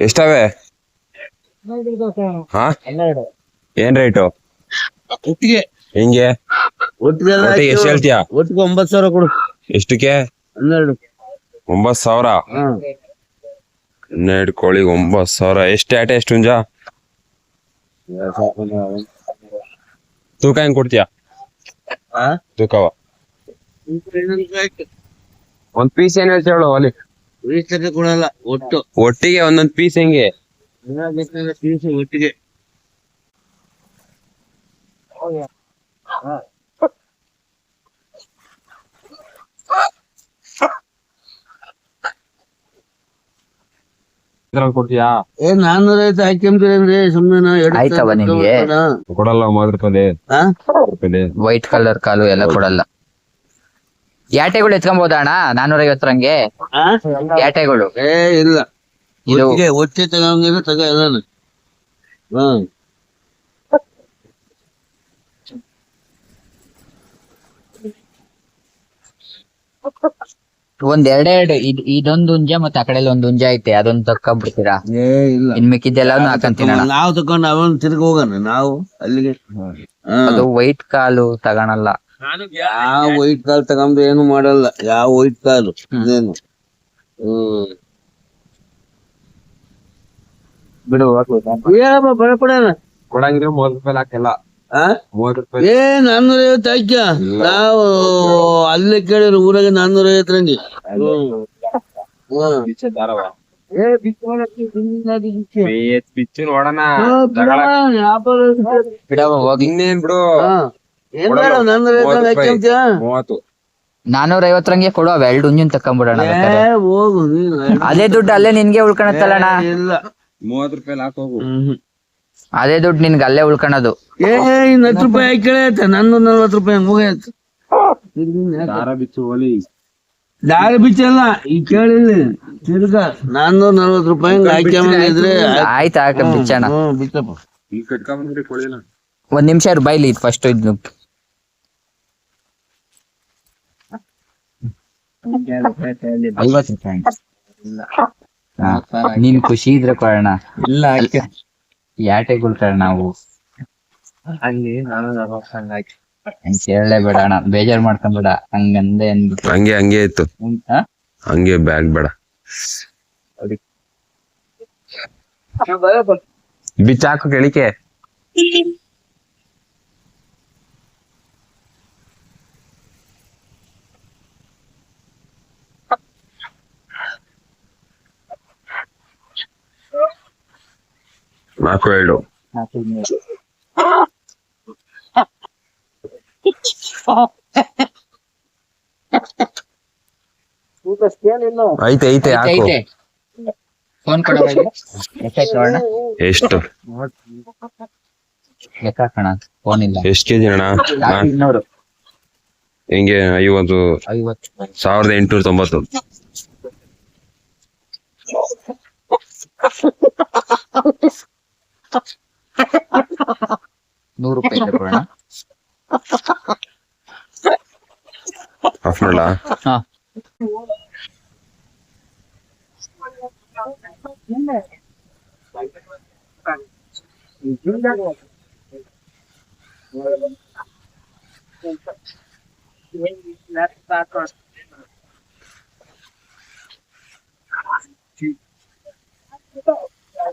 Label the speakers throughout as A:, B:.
A: ಎಷ್ಟವೆ ಹಾ? ಏನ್ ರೇಟು
B: ಒಟ್ಟಿಗೆ.
A: ಹೆಂಗೆ?
B: ಒಟ್ಟಿಗೆ
A: ಎಷ್ಟು ಹೇಳ್ತೀಯ?
B: ಒಟ್ಟಿಗೆ ಒಂಬತ್ತು ಸಾವಿರ ಕೊಡು.
A: ಎಷ್ಟಕ್ಕೆ?
B: ಹನ್ನೆರಡು.
A: ಒಂಬತ್ ಸಾವಿರ?
B: ಹಾ.
A: ಹನ್ನೆರಡು ಕೋಳಿಗೆ ಒಂಬತ್ ಸಾವಿರ. ಎಷ್ಟು ಆಟ ಎಷ್ಟು ಹುಂಜ? ತೂಕ ಹೆಂಗ್ ಕೊಡ್ತೀಯಾ?
B: ಹಾ?
A: ತೂಕವ? ಒಂದ್ ಪೀಸ್ ಏನ್ ಹೇಳ್ತೀಯ ಹೇಳು ಅಲ್ಲಿ
B: ವೀಸಕ್ಕೆ ಕೊಡಲ್ಲ ಒಟ್ಟು.
A: ಒಟ್ಟಿಗೆ ಒಂದೊಂದು ಪೀಸ್ ಹೆಂಗೆ?
B: ಪೀಸ್ ಒಟ್ಟಿಗೆ.
A: ಇದ್ರಲ್ಲಿ ಕೊಡ್ತೀಯಾ?
B: ಏ ನಾನ್ನೂರ ಐತೆ ಹಾಕ್ಯಂತೀರೇನ್ರಿ ಸುಮ್ಮನೆ
C: ಆಯ್ತವ ನಿಮ್ಗೆ?
A: ಕೊಡಲ್ಲ ಮೂವತ್ ರೂಪಾಯಿ ರೂಪಾಯಿ
C: ವೈಟ್ ಕಲರ್ ಕಾಲು ಎಲ್ಲ ಕೊಡಲ್ಲ. ಯಾಟೆಗಳು ಎತ್ಕೊಂಬೋದಾ ಅಣ್ಣ ನಾನೂರ ಐವತ್ತರಂಗೆ ಯಾಟೆಗಳು.
B: ಏ ಇಲ್ಲ.
C: ಇದು
B: ಒಟ್ಟಿಗೆ ತಗೊಂಡಿದ್ರೆ ತಗೋ ಎಲ್ಲಾನು ಹ್ಮ್
C: ಒಂದ್ ಎರಡೆರಡು ಇದ್ ಇದೊಂದು ಹುಂಜ ಮತ್ತೆ ಆ ಕಡೆ ಒಂದ್ ಹುಂಜ ಐತೆ ಅದೊಂದು ತಕ್ಕೊಂಡ್ಬಿಡ್ತೀರಾ?
B: ಏ ಇಲ್ಲ.
C: ಇನ್ ಮಿಕ್ಕಿದ್ದೆಲ್ಲ ಹಾಕಂತೀನಿ ಅಣ್ಣ
B: ನಾವು ತಕೊಂಡು ಅವನ್ ತಿರ್ಗಿ ಹೋಗೋಣ ನಾವು ಅಲ್ಲಿಗೆ. ಹಾ.
C: ಅದು ವೈಟ್ ಕಾಲು ತಗೊಳಲ್ಲ
B: ಯಾವ ವೈಟ್ ಕಾಲ್ ತಗೊಂಡ್ರೆ ಏನು ಮಾಡಲ್ಲ. ಯಾವ ವೈಟ್ ಕಾಲು. ಏನು ಹ್ಮ್.
C: ಬಿಡು
B: ಭಯಪಡೋಣ
A: ಕೊಡಂಗಿದ್ರೆ ಮೂವತ್ ರೂಪಾಯಿ ಹಾಕಲ್ಲ
B: ಏ ನಾನ್ನೂರ ಐವತ್ತು ಹಾಕ್ಯ ನಾವು ಅಲ್ಲೇ ಕೇಳಿದ್ರು ಊರಾಗ ನಾನ್ನೂರ ಐವತ್ತು ರಂಗಿ
A: ಪಿಚ್ಚು ನೋಡೋಣ.
C: ಬಿಡವ ಹೋಗಿ.
A: ಇನ್ನೇನ್ ಬಿಡು.
B: ಏನ್ ಬೇಡ ನಾನ್ನೂರ ಐವತ್ತು ಹಾಕ್ಯಂತ್ಯಾ?
A: ಮೂವತ್ತು.
C: ನಾನೂರ ಐವತ್ತರಂಗೆ ಕೊಡು ಅವ್ ಎರಡು ಹುಂಜನ್ ತಕೊಂಡ್ಬಿಡೋಣ
B: ಏ ಹೋಗು ನೀನು
C: ಅದೇ ದುಡ್ಡು ಅಲ್ಲೇ ನಿನ್ಗೆ ಉಳ್ಕೊಳತ್ತಲ್ಲಣ್ಣ
B: ಏ, ಇಲ್ಲ.
A: ಮೂವತ್ ರೂಪಾಯಿ ಹಾಕೋಗು
B: ಹ್ಮ್.
C: ಅದೇ ದುಡ್ಡು ನಿನ್ಗೆ ಅಲ್ಲೇ ಉಳ್ಕೊಳೋದು
B: ಏ ಇನ್ನು ಹತ್ತು ರೂಪಾಯಿ ಹಾಕಿ ಕೇಳೈತೆ ನಾನ್ನೂರ ನಲ್ವತ್ತು ರೂಪಾಯಿ ಮುಗಿಯತ್ತೆ
A: ದಾರ ಬಿಚ್ಚು ಹೋಲಿ
B: ದಾರಿ ಬಿಚ್ಚಲ್ಲ ಈ ಕೇಳಿಲ್ಲ. ತಿರ್ಗ ನಂದು ನಲ್ವತ್ತು ರೂಪಾಯಿ ಹಂಗ ಹಾಕ್ಯಂಬಂದಿದ್ರೆ
C: ಆಯ್ತು. ಹಾಕ ಬಿಚ್ಚಣ
B: ಹ್ಮ್ ಬಿತ್ತಪ್ಪ
A: ಈಗ ಕಟ್ಕೊಂಡ್ಬಿಟ್ರಿ ಕೊಳಿಲ್ಲ
C: ಒಂದ್ ನಿಮಿಷ ಇರು ಬೈಲಿ ಇದು. ಫಸ್ಟ್ ಇದ್ನು ಐವತ್ತು ರೂಪಾಯಿ ನೀನ್ ಖುಷಿ ಇದ್ರೆ ಕೊಡೋಣ. ಇಲ್ಲ ಯಾಟೆಗಳು ಕಣ ನಾವು. ಹಂಗ್ ಕೇಳಲೇ ಬೇಡ ಅಣ್ಣ. ಬೇಜಾರ್ ಮಾಡ್ಕೊಂಬೇಡ. ಹಂಗಂದೆ ಅಂದ್ಬಿಟ್ಟು
A: ಹಂಗೆ ಹಂಗೆ ಇತ್ತು? ಹಂಗೆ ಬ್ಯಾಗ್ ಬೇಡ. ಬಿಚ್ಚ ಹಾಕು ನಾಲ್ಕು ಎರಡು ಐತೆ ಐತೆ
C: ಐತೆ ಫೋನ್
A: ಎಷ್ಟು?
C: ಲೆಕ್ಕ ಹಾಕೋಣ ಫೋನ್ ಇಲ್ಲ.
A: ಎಷ್ಟು ಕೆಜಿ ಅಣ್ಣ? ಹೆಂಗೆ
C: ಇನ್ನೂರು.
A: ಹಿಂಗೆ ಐವತ್ತು?
C: ಐವತ್ತು.
A: ಸಾವಿರದ ಎಂಟುನೂರ ತೊಂಬತ್ತು.
C: ನೂರು ರೂಪಾಯಿ ಇದೆ ಕೊಡೋಣ
A: ಆಫ್ ಮಾಡಲ
C: ಹಾ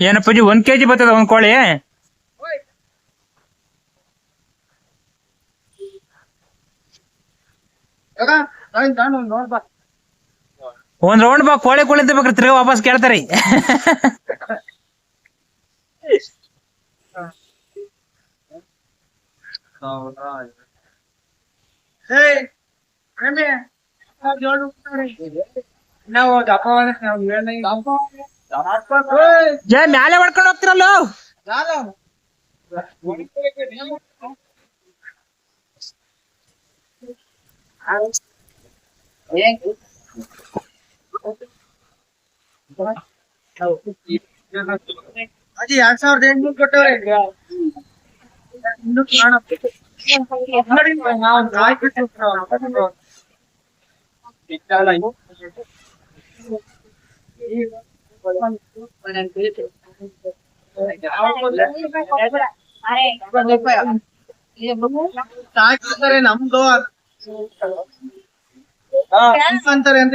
D: ಏನಪ್ಪಾಜಿ ಒಂದ್ ಕೆಜಿ ಬರ್ತದ ಒಂದ್ ಕೋಳಿ
C: ನೋಡ್ಬಾ
D: ಒಂದ್ ರೌಂಡ್ ಬಾ ಕೋಳಿ ಕೋಳಿ ಅಂತ ಬೇಕಾದ್ರೆ ತಿರ್ಗಾ ವಾಪಸ್ ಕೇಳ್ತಾರಿ
C: ನಾವು ದಪ್ಪ ನಾವು ಹೇಳ್ದಂಗೆ
D: ಜಯ ಮ್ಯಾಲೆ ಹೊಡ್ಕೊಂಡು ಹೋಗ್ತಿರಲ್ಲ
C: ಅಜ್ಜಿ ಎರಡ್ ಸಾವಿರದ ಎಂಟ್ನೂರು ಕೊಟ್ಟವ್ರೆ ಇನ್ನು ಕಾಣುತ್ತೆ. ನೋಡಿ, ನಾವು ನಾಯಿ ಬಿಟ್ಟು ನಾವು ಇತ್ತಲ್ಲ ಇವು. ನಾಯಿ ಬಿಡ್ತಾರೆ ನಮ್ದು ಹಾ, ಅಂತಾರೆ ಅಂತ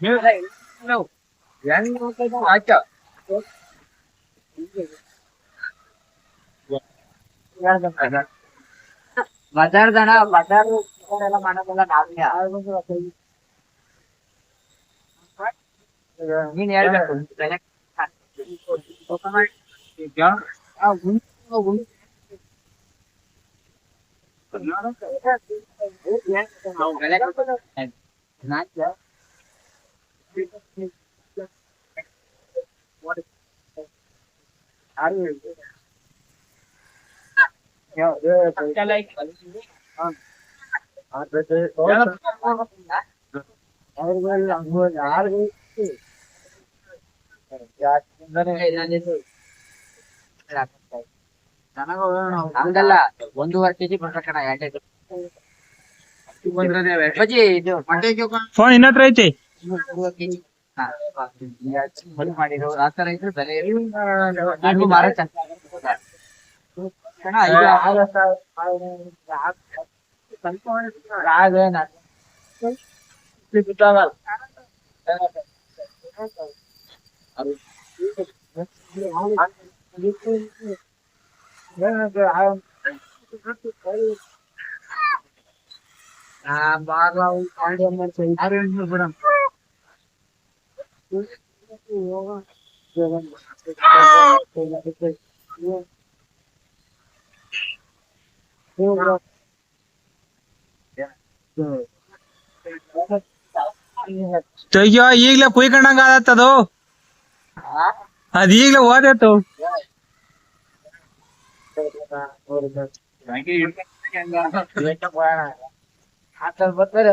C: ಅದು ಕೋಳಿ ದಪ್ಪವಾದ್ರೆ ರೂಪಾಯಿನೇ ಆಮೇಲೆ ಏನೋ ಮಾಡ್ಕೊಳ ಬಜಾರ್ದಣ ಬಜಾರ್ ಎಲ್ಲ ಮಾಡೋದಲ್ಲ ನಾವೇ ನೀನ್ ಹೇಳ್ಬೇಕು ಬೆಲೆ ಯಾರು ಹಂಗಲ್ಲ ಒಂದೂವರೆ ಕೆಜಿ ಬರ್ಬೇಕಣ ಕಣ ಎರಡೇ ಬಜ್ಜಿ ಇದು ಮಂಡ್ಯಕ್ಕೆ
D: ಫೋನ್ ಇನ್ನ ಹತ್ರ ಐತಿ.
C: ಮಾಡಿರೋ ಆ ತರ ಇದ್ರೆ ಬೆಲೆ ನನಗೂ ಮಾರಾಟ ಕಣ
D: ಅಯ್ಯೋ ಈಗ್ಲೇ ಕುಯ್ಕೊಂಡಂಗ ಆದತ್ತದು ಅದ್ ಈಗ್ಲೇ ಓದತ್ತು
C: ಹಾಕಲ್ ಬರ್ತಾರೆ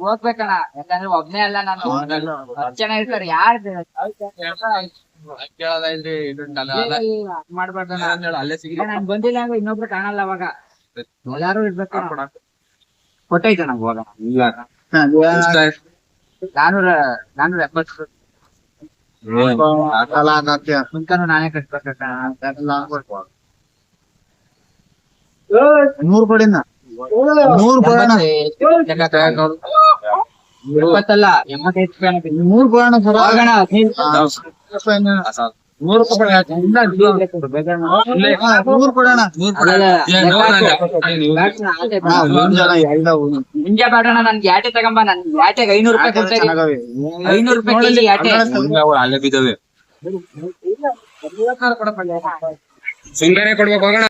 C: ಹೋಗ್ಬೇಕಣ್ಣ ಯಾಕಂದ್ರೆ ಒಬ್ನೇ ಅಲ್ಲ ನಾನು. ಯಾರು ಬಂದಿಲ್ಲ ಅಂದ್ರೆ ಇನ್ನೊಬ್ರು ಕಾಣಲ್ಲ ಅವಾಗ. ಎಲ್ಲಾರು ಇರ್ಬೇಕು ಕೊಟ್ಟೈತೆ ನಂಗೆ ನಾನೂರ ನಾನೂರ ಎಪ್ಪತ್ತು ನಾನೇ ಕಟ್ಬೇಕಕ್ಕ
E: ನೂರು ಕೊಡಿನ. ನೂರು ಕೊಡೋಣ.
C: ಎಂಬತ್ತೈದು.
E: ನೂರು ಕೊಡೋಣ ಸರ್. ನೂರು ಕೊಡೋಣ.
C: ಮುಂಜೆ ಯಾಟೆ ತಗೊಂಬ. ನನ್ ಯಾಟೆಗೆ ಐನೂರು ರೂಪಾಯಿ ಕೊಡ್ತಾ ಇದೀನಿ. ಐನೂರು ರೂಪಾಯಿ ಕೆಜಿ ಯಾಟೆ.
A: ಅಲ್ಲೇ ಬಿದ್ದವೆ. ಸುಂದರೇ ಕೊಡ್ಬೇಕು ಹೋಗೋಣ.